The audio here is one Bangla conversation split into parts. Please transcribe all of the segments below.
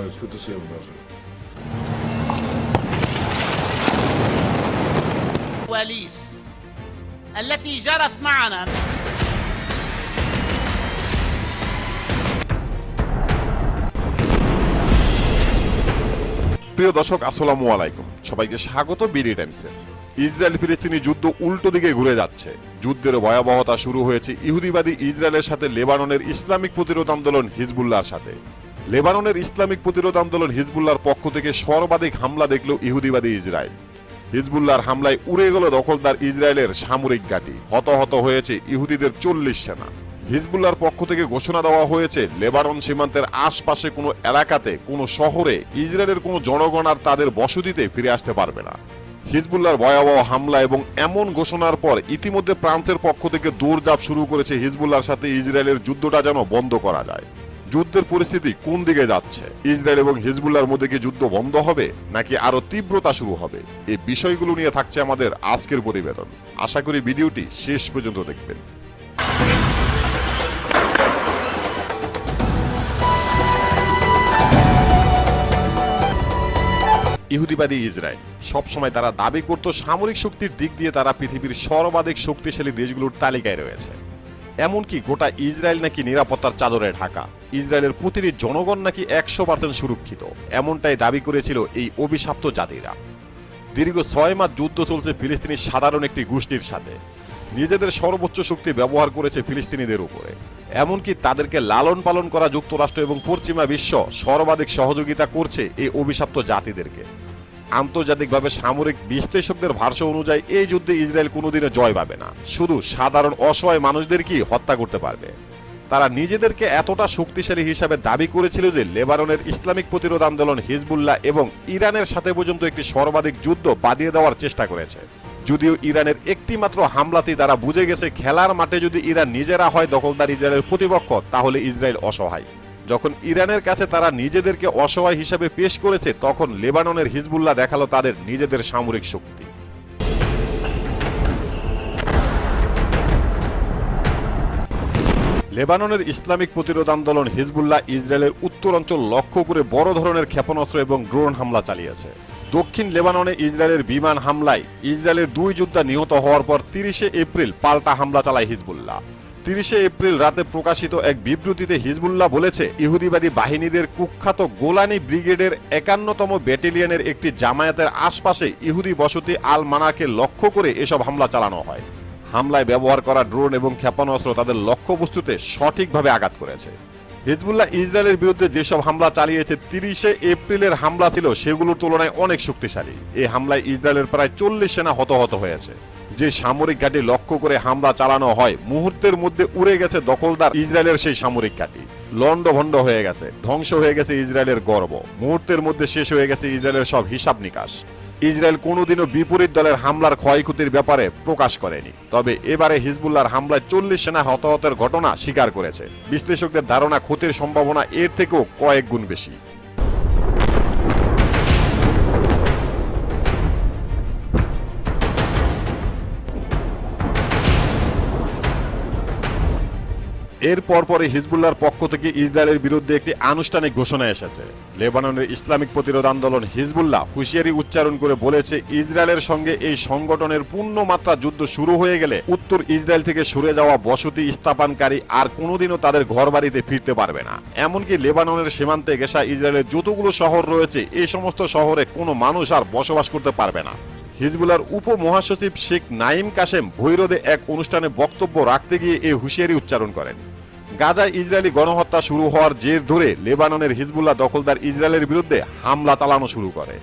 fine. It's good to see him, Nelson. الكواليس التي جرت معنا প্রিয় দর্শক আসসালামু আলাইকুম সবাইকে স্বাগত বিডি টাইমসে ইসরায়েল ফিলিস্তিনি যুদ্ধ উল্টো দিকে ঘুরে যাচ্ছে যুদ্ধের ভয়াবহতা শুরু হয়েছে ইহুদিবাদী ইসরায়েলের সাথে লেবাননের ইসলামিক প্রতিরোধ আন্দোলন হিজবুল্লাহর সাথে লেবাননের ইসলামিক প্রতিরোধ আন্দোলন হিজবুল্লাহর পক্ষ থেকে সর্বাধিক হামলা দেখল ইহুদিবাদী ইসরায়েল। হিজবুল্লাহর হামলায় উড়ে গেল দখলদার ইসরায়েলের সামরিক ঘাঁটি। হতাহত হয়েছে ইহুদিদের চল্লিশ সেনা। হিজবুল্লার পক্ষ থেকে ঘোষণা দেওয়া হয়েছে, লেবানন সীমান্তের আশপাশে কোনো এলাকাতে, কোনো শহরে ইসরায়েলের কোনো জনগণ আর তাদের বসতিতে ফিরে আসতে পারবে না। হিজবুল্লার ভয়াবহ হামলা এবং এমন ঘোষণার পর ইতিমধ্যে ফ্রান্সের পক্ষ থেকে দৌড়ঝাঁপ শুরু করেছে হিজবুল্লার সাথে ইসরায়েলের যুদ্ধটা যেন বন্ধ করা যায়। যুদ্ধের পরিস্থিতি কোন দিকে যাচ্ছে? ইসরায়েল এবং হিজবুল্লার মধ্যে কি যুদ্ধ বন্ধ হবে, নাকি আরও তীব্রতা শুরু হবে? এই বিষয়গুলো নিয়ে থাকছে আমাদের আজকের প্রতিবেদন। আশা করি ভিডিওটি শেষ পর্যন্ত দেখবেন। ইহুদিবাদী ইসরায়েল, সবসময় তারা দাবি করত সামরিক শক্তির দিক দিয়ে তারা পৃথিবীর সর্বাধিক শক্তিশালী দেশগুলোর তালিকায় রয়েছে। এমনকি গোটা ইসরায়েল নাকি নিরাপত্তার চাদরে ঢাকা। ইসরায়েলের প্রতিটি জনগণ নাকি একশো পার্সেন্ট সুরক্ষিত, এমনটাই দাবি করেছিল এই অভিশাপ্ত জাতিরা। দীর্ঘ ছয় মাস যুদ্ধ চলছে ফিলিস্তিনি সাধারণ একটি গোষ্ঠীর সাথে। নিজেদের সর্বোচ্চ শক্তি ব্যবহার করেছে ফিলিস্তিনিদের উপরে। এমনকি তাদেরকে লালন পালন করা যুক্তরাষ্ট্র এবং পশ্চিমা বিশ্ব সর্বাধিক সহযোগিতা করছে এই অভিশাপ্ত জাতিদেরকে। আন্তর্জাতিকভাবে সামরিক বিশ্লেষকদের ভাষ্য অনুযায়ী এই যুদ্ধে ইসরায়েল কোনোদিনও জয় পাবে না। শুধু সাধারণ অসহায় মানুষদেরকেই হত্যা করতে পারবে? তারা নিজেদেরকে এতটা শক্তিশালী হিসাবে দাবি করেছিল যে লেবাননের ইসলামিক প্রতিরোধ আন্দোলন হিজবুল্লাহ এবং ইরানের সাথে পর্যন্ত একটি সর্বাধিক যুদ্ধ বাদিয়ে দেওয়ার চেষ্টা করেছে। যদিও ইরানের একটি মাত্র হামলাতেই তারা বুঝে গেছে, খেলার মাঠে যদি ইরান নিজেরা হয়, দখলদার ইসরায়েলের প্রতিপক্ষ, তাহলে ইসরায়েল অসহায়। যখন ইরানের কাছে তারা নিজেদেরকে অসহায় হিসাবে পেশ করেছে, তখন লেবাননের হিজবুল্লাহ দেখাল তাদের নিজেদের সামরিক শক্তি। লেবাননের ইসলামিক প্রতিরোধ আন্দোলন হিজবুল্লাহ ইসরায়েলের উত্তর অঞ্চল লক্ষ্য করে বড় ধরনের ক্ষেপণাস্ত্র এবং ড্রোন হামলা চালিয়েছে। দক্ষিণ লেবাননে ইসরায়েলের বিমান হামলায় ইসরায়েলের দুই যোদ্ধা নিহত হওয়ার পর তিরিশে এপ্রিল পাল্টা হামলা চালায় হিজবুল্লাহ। তিরিশে এপ্রিল রাতে প্রকাশিত এক বিবৃতিতে হিজবুল্লাহ বলেছে, ইহুদিবাদী বাহিনীদের কুখ্যাত গোলানি ব্রিগেডের একান্নতম ব্যাটালিয়নের একটি জামায়াতের আশপাশে ইহুদি বসতি আল মানাকে লক্ষ্য করে এসব হামলা চালানো হয়। হামলায় ব্যবহার করা ড্রোন এবং ক্ষেপণাস্ত্র তাদের লক্ষ্যবস্তুতে সঠিকভাবে আঘাত করেছে। হিজবুল্লাহ ইসরায়েলের বিরুদ্ধে যেসব হামলা চালিয়েছে, তিরিশে এপ্রিলের হামলা ছিল সেগুলোর তুলনায় অনেক শক্তিশালী। এই হামলায় ইসরায়েলের প্রায় চল্লিশ সেনা হতাহত হয়েছে। যে সামরিক ঘাঁটি লক্ষ্য করে হামলা চালানো হয়, মুহূর্তের মধ্যে উড়ে গেছে দখলদার ইসরায়েলের সেই সামরিক ঘাঁটি। লন্ডভন্ড হয়ে গেছে, ধ্বংস হয়ে গেছে ইসরায়েলের গর্ব। মুহূর্তের মধ্যে শেষ হয়ে গেছে ইসরায়েলের সব হিসাব নিকাশ। ইসরায়েল কোনোদিনও বিপরীত দলের হামলার ক্ষয়ক্ষতির ব্যাপারে প্রকাশ করেনি। তবে এবারে হিজবুল্লাহর হামলায় চল্লিশ সেনা হতাহতের ঘটনা স্বীকার করেছে। বিশ্লেষকদের ধারণা ক্ষতির সম্ভাবনা এর থেকেও কয়েক গুণ বেশি। এর পরপরে হিজবুল্লাহর পক্ষ থেকে ইসরায়েলের বিরুদ্ধে একটি আনুষ্ঠানিক ঘোষণা এসেছে। লেবাননের ইসলামিক প্রতিরোধ আন্দোলন হিজবুল্লাহ হুঁশিয়ারি উচ্চারণ করে বলেছে, ইসরায়েলের সঙ্গে এই সংগঠনের পূর্ণ মাত্রা যুদ্ধ শুরু হয়ে গেলে উত্তর ইসরায়েল থেকে সরে যাওয়া বসতি স্থাপনকারী আর কোনোদিনও তাদের ঘরবাড়িতে ফিরতে পারবে না। এমনকি লেবাননের সীমান্তে গেসা ইসরায়েলের যতগুলো শহর রয়েছে, এই সমস্ত শহরে কোনো মানুষ আর বসবাস করতে পারবে না। হিজবুলার উপ মহাসচিব শেখ নাইম কাসেম ভৈরদে এক অনুষ্ঠানে বক্তব্য রাখতে গিয়ে এই হুঁশিয়ারি উচ্চারণ করেন। গাজায় ইসরায়েলি গণহত্যা শুরু হওয়ার জের ধরে লেবাননের হিজবুল্লাহ দখলদার ইসরায়েলের বিরুদ্ধে হামলা চালানো শুরু করে।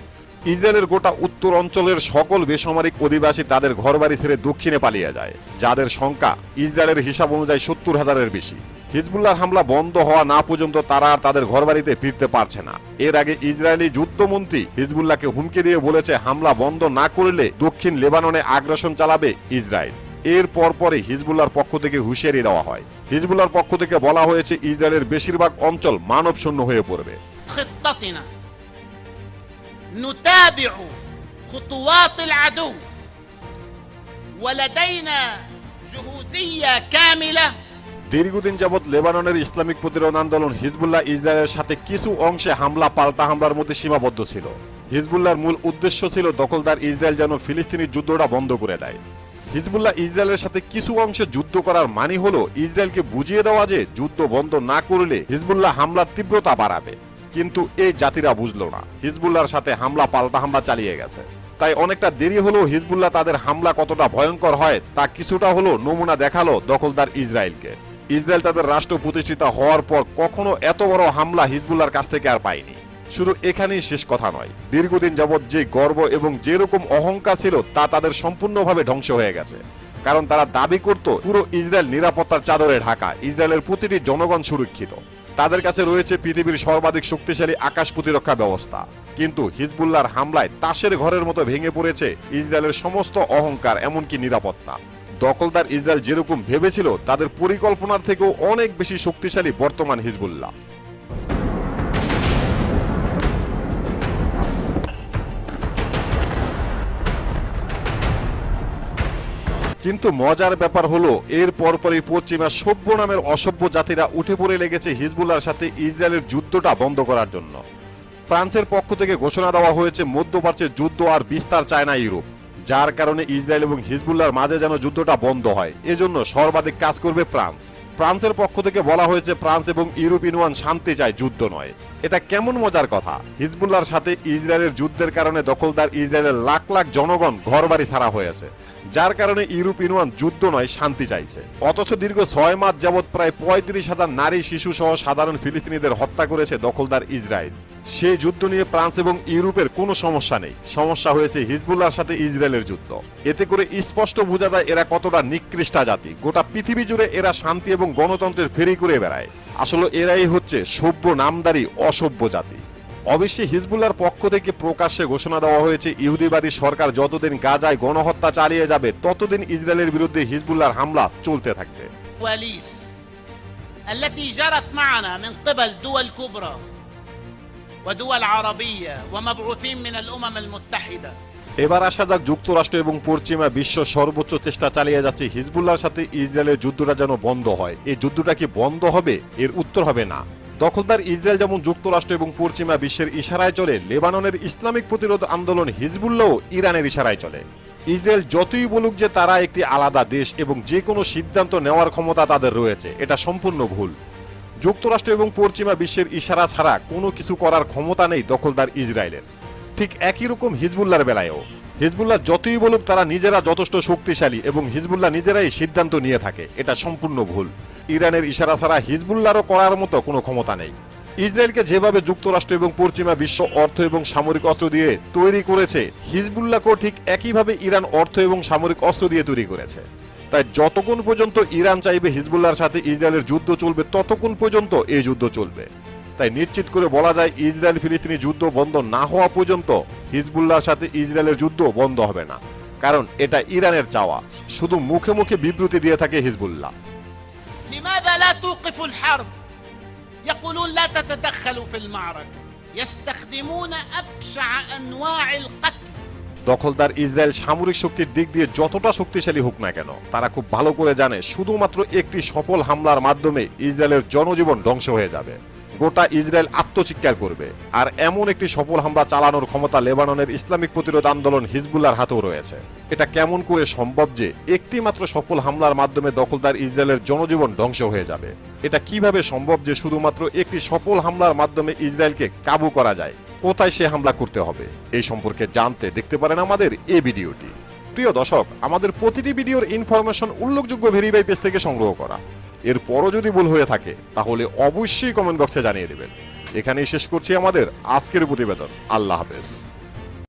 ইসরায়েলের গোটা উত্তর অঞ্চলের সকল বেসামরিক অধিবাসী তাদের ঘরবাড়ি ছেড়ে দক্ষিণে পালিয়ে যায়, যাদের সংখ্যা ইসরায়েলের হিসাব অনুযায়ী সত্তর হাজারের বেশি। হিজবুল্লাহর হামলা বন্ধ হওয়া না পর্যন্ত তারা আর তাদের ঘরবাড়িতে ফিরতে পারছে না। এর আগে ইসরায়েলি যুদ্ধমন্ত্রী হিজবুল্লাহকে হুমকি দিয়ে বলেছে, হামলা বন্ধ না করলে দক্ষিণ লেবাননে আগ্রাসন চালাবে ইসরায়েল। এর পরে হিজবুল্লার পক্ষ থেকে হুঁশিয়ারি দেওয়া হয়। হিজবুল্লার পক্ষ থেকে বলা হয়েছে ইসরায়েলের বেশিরভাগ অঞ্চল মানব শূন্য হয়ে পড়বে। দীর্ঘদিন যাবৎ লেবাননের ইসলামিক প্রতিরোধ আন্দোলন হিজবুল্লাহ ইসরায়েলের সাথে কিছু অংশে হামলা পাল্টা হামলার মধ্যে সীমাবদ্ধ ছিল। হিজবুল্লাহর মূল উদ্দেশ্য ছিল দখলদার ইসরায়েল যেন ফিলিস্তিনি যুদ্ধটা বন্ধ করে দেয়। হিজবুল্লাহ ইসরায়েলের সাথে কিছু অংশে যুদ্ধ করার মানে হলো ইসরায়েলকে বুঝিয়ে দেওয়া যে যুদ্ধ বন্ধ না করলে হিজবুল্লাহ হামলার তীব্রতা বাড়াবে। কিন্তু এই জাতিরা বুঝলো না। হিজবুল্লাহর সাথে হামলা পাল্টা হামলা চালিয়ে গেছে। তাই অনেকটা দেরি হলেও হিজবুল্লাহ তাদের হামলা কতটা ভয়ঙ্কর হয় তা কিছুটা হলো নমুনা দেখাল দখলদার ইসরায়েলকে। ইসরায়েল তাদের রাষ্ট্র প্রতিষ্ঠিত হওয়ার পর কখনো এত বড় হামলা হিজবুল্লাহর কাছ থেকে আর পায়নি। শুধু এখানেই শেষ কথা নয়। দীর্ঘদিন যাবৎ যে গর্ব এবং যেরকম অহংকার ছিল, তা তাদের সম্পূর্ণভাবে ধ্বংস হয়ে গেছে। কারণ তারা দাবি করত, পুরো ইসরায়েল নিরাপত্তার চাদরে ঢাকা, ইসরায়েলের প্রতিটি জনগণ সুরক্ষিত। তাদের কাছে রয়েছে পৃথিবীর সর্বাধিক শক্তিশালী আকাশ প্রতিরক্ষা ব্যবস্থা। কিন্তু হিজবুল্লাহর হামলায় তাসের ঘরের মতো ভেঙে পড়েছে ইসরায়েলের সমস্ত অহংকার, এমনকি নিরাপত্তা। দখলদার ইসরায়েল যেরকম ভেবেছিল, তাদের পরিকল্পনার থেকেও অনেক বেশি শক্তিশালী বর্তমান হিজবুল্লাহ। কিন্তু মজার ব্যাপার হলো, এর পরপরই পশ্চিমা সভ্য নামের অসভ্য জাতিরা উঠে পড়ে লেগেছে হিজবুল্লাহর সাথে ইসরায়েলের যুদ্ধটা বন্ধ করার জন্য। ফ্রান্সের পক্ষ থেকে ঘোষণা দেওয়া হয়েছে মধ্যপ্রাচ্যের যুদ্ধ আর বিস্তার চায় না ইউরোপ। যার কারণে ইসরায়েল এবং হিজবুল্লাহর মাঝে যেন যুদ্ধটা বন্ধ হয়। এজন্য সর্বাধিক কাজ করবে ফ্রান্স। ফ্রান্সের পক্ষ থেকে বলা হয়েছে, ফ্রান্স এবং ইউরোপ ইউনিয়ন শান্তি চায়, যুদ্ধ নয়। এটা কেমন মজার কথা? হিজবুল্লাহর সাথে ইসরায়েলের যুদ্ধের কারণে দখলদার ইসরায়েলের লাখ লাখ জনগণ ঘরবাড়ি ছাড়া হয়েছে যার কারণে ইউরোপ ইউনিয়ন যুদ্ধ নয়, শান্তি চাইছে। অথচ দীর্ঘ ছয় মাস যাবৎ প্রায় পঁয়ত্রিশ হাজার নারী, শিশু সহ সাধারণ ফিলিস্তিনিদের হত্যা করেছে দখলদার ইসরায়েল। সেই যুদ্ধ নিয়ে ফ্রান্স এবং ইউরোপের কোনো সমস্যা নেই। সমস্যা হয়েছে হিজবুল্লাহর সাথে ইসরায়েলের যুদ্ধ। এতে করে স্পষ্ট বোঝা যায় এরা কতটা নিকৃষ্টা জাতি। গোটা পৃথিবী জুড়ে এরা শান্তি এবং গণতন্ত্রের ফেরি করে বেড়ায়। আসলে এরাই হচ্ছে সভ্য, নামদারি, অসভ্য জাতি। অবশ্যই হিজবুল্লাহর পক্ষ থেকে প্রকাশ্যে ঘোষণা দেওয়া হয়েছে ইহুদিবাদী সরকার যতদিন গাজায় গণহত্যা চালিয়ে যাবে ততদিন ইসরায়েলের বিরুদ্ধে হিজবুল্লাহর হামলা চলতে থাকবে الكواليس التي جرت معنا من قبل دول كبرى ودول عربية ومبعوثين من الأمم المتحدة এবার আসা যাক যুক্তরাষ্ট্র এবং পশ্চিমা বিশ্ব সর্বোচ্চ চেষ্টা চালিয়ে যাচ্ছে হিজবুল্লাহর সাথে ইসরায়েলের যুদ্ধটা যেন বন্ধ হয় এই যুদ্ধটা কি বন্ধ হবে এর উত্তর হবে না দখলদার ইসরায়েল যেমন যুক্তরাষ্ট্র এবং পশ্চিমা বিশ্বের ইশারায় চলে, লেবাননের ইসলামিক প্রতিরোধ আন্দোলন হিজবুল্লাহ ইরানের ইশারায় চলে। ইসরায়েল যতই বলুক যে তারা একটি আলাদা দেশ এবং যে কোনো সিদ্ধান্ত নেওয়ার ক্ষমতা তাদের রয়েছে, এটা সম্পূর্ণ ভুল। যুক্তরাষ্ট্র এবং পশ্চিমা বিশ্বের ইশারা ছাড়া কোনো কিছু করার ক্ষমতা নেই দখলদার ইসরায়েলের। ঠিক একই রকম হিজবুল্লাহর বেলায়ও। হিজবুল্লাহ যতই বলুক তারা নিজেরা যথেষ্ট শক্তিশালী এবং হিজবুল্লাহ নিজেরাই সিদ্ধান্ত নিয়ে থাকে, এটা সম্পূর্ণ ভুল। ইরানের ইশারা ছাড়া হিজবুল্লাহরও করার মতো কোনো ক্ষমতা নেই। ইসরায়েলকে যেভাবে যুক্তরাষ্ট্র এবং পশ্চিমা বিশ্ব অর্থ এবং সামরিক অস্ত্র দিয়ে তৈরি করেছে, হিজবুল্লাহকেও ঠিক একইভাবে ইরান অর্থ এবং সামরিক অস্ত্র দিয়ে তৈরি করেছে। তাই যতক্ষণ পর্যন্ত ইরান চাইবে হিজবুল্লাহর সাথে ইসরায়েলের যুদ্ধ চলবে, ততক্ষণ পর্যন্ত এই যুদ্ধ চলবে। তাই নিশ্চিত করে বলা যায় ইসরায়েল ফিলিস্তিনি যুদ্ধ বন্ধ না হওয়া পর্যন্ত হিজবুল্লাহর সাথে ইসরায়েলের যুদ্ধ বন্ধ হবে না। কারণ এটা ইরানের চাওয়া। শুধু মুখে মুখে বিবৃতি দিয়ে থাকে হিজবুল্লাহ। لماذا لا توقفوا الحرب يقولون لا تتدخلوا في المعركة يستخدمون أبشع أنواع القتل দখলদার ইসরায়েল সামরিক শক্তির দিক দিয়ে যতটা শক্তিশালী হোক না কেন তারা খুব ভালো করে জানে শুধুমাত্র একটি সফল হামলার মাধ্যমে ইসরায়েলের জনজীবন ধ্বংস হয়ে যাবে গোটা ইসরায়েল আত্মচিৎকার করবে। আর এমন একটি সফল হামলা চালানোর ক্ষমতা লেবাননের ইসলামিক প্রতিরোধ আন্দোলন হিজবুল্লার হাতেও রয়েছে। এটা কেমন করে সম্ভব যে একটি মাত্র সফল হামলার মাধ্যমে দখলদার ইসরায়েলের জনজীবন ধ্বংস হয়ে যাবে? এটা কীভাবে সম্ভব যে শুধুমাত্র একটি সফল হামলার মাধ্যমে ইসরায়েলকে কাবু করা যায়? কোথায় সে হামলা করতে হবে? এই সম্পর্কে জানতে দেখতে পারেন আমাদের এই ভিডিওটি। প্রিয় দর্শক, আমাদের প্রতিটি ভিডিওর ইনফরমেশন উল্লেখযোগ্য ভেরিফাই পেজ থেকে সংগ্রহ করা। এরপরও যদি ভুল হয়ে থাকে, তাহলে অবশ্যই কমেন্ট বক্সে জানিয়ে দেবেন। এখানেই শেষ করছি আমাদের আজকের প্রতিবেদন। আল্লাহ হাফেজ।